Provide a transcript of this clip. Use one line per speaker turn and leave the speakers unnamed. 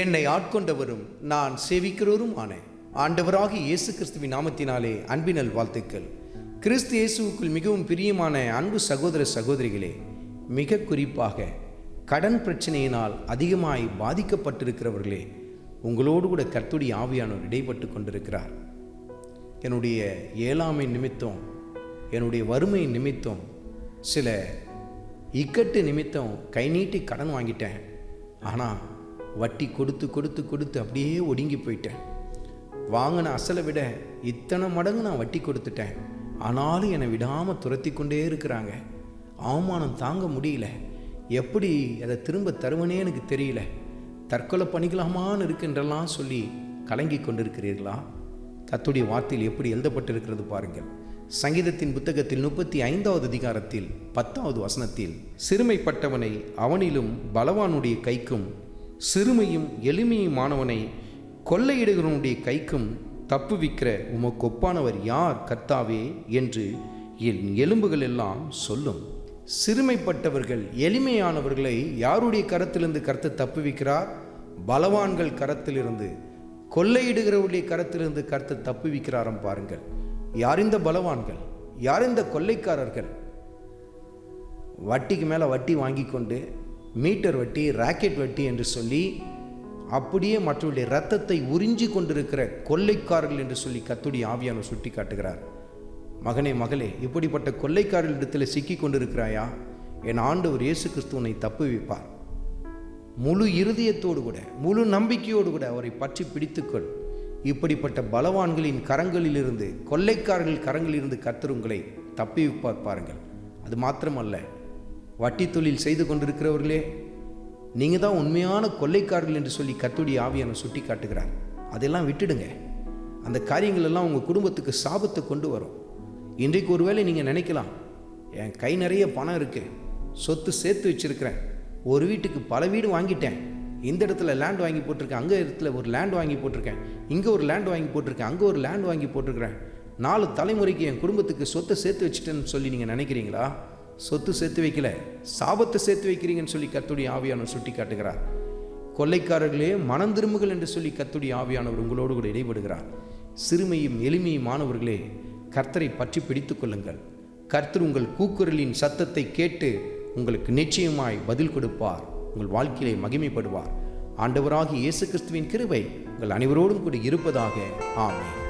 என்னை ஆட்கொண்டவரும் நான் சேவிக்கிறவரும் ஆனேன். ஆண்டவராக இயேசு கிறிஸ்துவின் நாமத்தினாலே அன்பினல் வாழ்த்துக்கள். கிறிஸ்து இயேசுவுக்குள் மிகவும் பிரியமான அன்பு சகோதர சகோதரிகளே மிக குறிப்பாக கடன் பிரச்சனையினால் அதிகமாய் பாதிக்கப்பட்டிருக்கிறவர்களே உங்களோடு கூட கர்த்துடைய ஆவியானவர் இடைப்பட்டு கொண்டிருக்கிறார். என்னுடைய ஏழாமை நிமித்தம் என்னுடைய வறுமை நிமித்தம் சில இக்கட்டு நிமித்தம் கை நீட்டி கடன் வாங்கிட்டேன். ஆனால் வட்டி கொடுத்து கொடுத்து கொடுத்து அப்படியே ஒடுங்கி போயிட்டேன். வாங்கின அசலை விட இத்தனை மடங்கு நான் வட்டி கொடுத்துட்டேன். ஆனாலும் என்னை விடாமல் துரத்தி கொண்டே இருக்கிறாங்க. அவமானம் தாங்க முடியல. எப்படி அதை திரும்ப தருவனே எனக்கு தெரியல. தற்கொலை பண்ணிக்கலாமான்னு இருக்குன்றெல்லாம் சொல்லி கலங்கி கொண்டிருக்கிறீர்களா? கத்துடைய வார்த்தையில் எப்படி எழுதப்பட்டிருக்கிறது பாருங்கள். சங்கீதத்தின் புத்தகத்தில் முப்பத்தி ஐந்தாவது அதிகாரத்தில் பத்தாவது வசனத்தில் சிறுமைப்பட்டவனை அவனிலும் பலவானுடைய கைக்கும் சிறுமையும் எளிமையுமானவனை கொள்ளையிடுகிறவனுடைய கைக்கும் தப்புவிக்கிற உமக்கொப்பானவர் யார் கர்த்தாவே? என்று என் எலும்புகள் எல்லாம் சொல்லும். சிறுமைப்பட்டவர்கள் எளிமையானவர்களை யாருடைய கரத்திலிருந்து கருத்து தப்புவிக்கிறார் பலவான்கள் கரத்திலிருந்து கொள்ளையிடுகிறவருடைய கரத்திலிருந்து கருத்து தப்புவிக்கிறாரம் பாருங்கள். யார் இந்த பலவான்கள் யார் இந்த கொள்ளைக்காரர்கள்? வட்டிக்கு மேலே வட்டி வாங்கி கொண்டு மீட்டர் வட்டி ராக்கெட் வட்டி என்று சொல்லி அப்படியே மற்றவருடைய ரத்தத்தை உறிஞ்சி கொண்டிருக்கிற கொள்ளைக்காரர்கள் என்று சொல்லி கத்துடி ஆவியான சுட்டி காட்டுகிறார். மகனே மகளே இப்படிப்பட்ட கொள்ளைக்காரர்களிடத்தில் சிக்கி கொண்டிருக்கிறாயா? என் ஆண்டவர் இயேசு கிறிஸ்துவனை தப்பு வைப்பார். முழு இருதயத்தோடு கூட முழு நம்பிக்கையோடு கூட அவரை பற்றி பிடித்துக்கொள் இப்படிப்பட்ட பலவான்களின் கரங்களிலிருந்து கொள்ளைக்காரர்கள் கரங்களிலிருந்து கத்தர் உங்களை தப்பி பாருங்கள். அது மாத்திரமல்ல வட்டி தொழில் செய்து கொண்டிருக்கிறவர்களே நீங்கள் தான் உண்மையான கொள்ளைக்காரர்கள் என்று சொல்லி கத்துடைய ஆவியான சுட்டி காட்டுகிறார் அதெல்லாம் விட்டுடுங்க. அந்த காரியங்கள் எல்லாம் உங்கள் குடும்பத்துக்கு சாபத்தை கொண்டு வரும். இன்றைக்கு ஒருவேளை நீங்கள் நினைக்கலாம் என் கை நிறைய பணம் இருக்குது சொத்து சேர்த்து வச்சிருக்கிறேன் ஒரு வீட்டுக்கு பல வீடு வாங்கிட்டேன் இந்த இடத்துல லேண்ட் வாங்கி போட்டிருக்கேன் அங்கே இடத்துல ஒரு லேண்ட் வாங்கி போட்டிருக்கேன் இங்கே ஒரு லேண்ட் வாங்கி போட்டிருக்கேன் அங்கே ஒரு லேண்ட் வாங்கி போட்டிருக்கிறேன் நாலு தலைமுறைக்கு என் குடும்பத்துக்கு சொத்தை சேர்த்து வச்சுட்டேன்னு சொல்லி நீங்கள் நினைக்கிறீங்களா? சொத்து சேர்த்து வைக்கல. சாபத்தை சேர்த்து வைக்கிறீங்கன்னு சொல்லி கத்துடைய ஆவியானவர் சுட்டி காட்டுகிறார் கொள்ளைக்காரர்களே மனம் திரும்புகள் என்று சொல்லி கத்துடைய ஆவியானவர் உங்களோடு கூட இடைபடுகிறார். சிறுமையும் எளிமையும் மாணவர்களே கர்த்தரை பற்றி பிடித்து கொள்ளுங்கள். கர்த்தர் உங்கள் கூக்குரலின் சத்தத்தை கேட்டு உங்களுக்கு நிச்சயமாய் பதில் கொடுப்பார். உங்கள் வாழ்க்கையிலே மகிமைப்படுவார். ஆண்டவராகி இயேசு கிறிஸ்துவின் கிருபை உங்கள் அனைவரோடும் கூட இருப்பதாக. ஆமென்.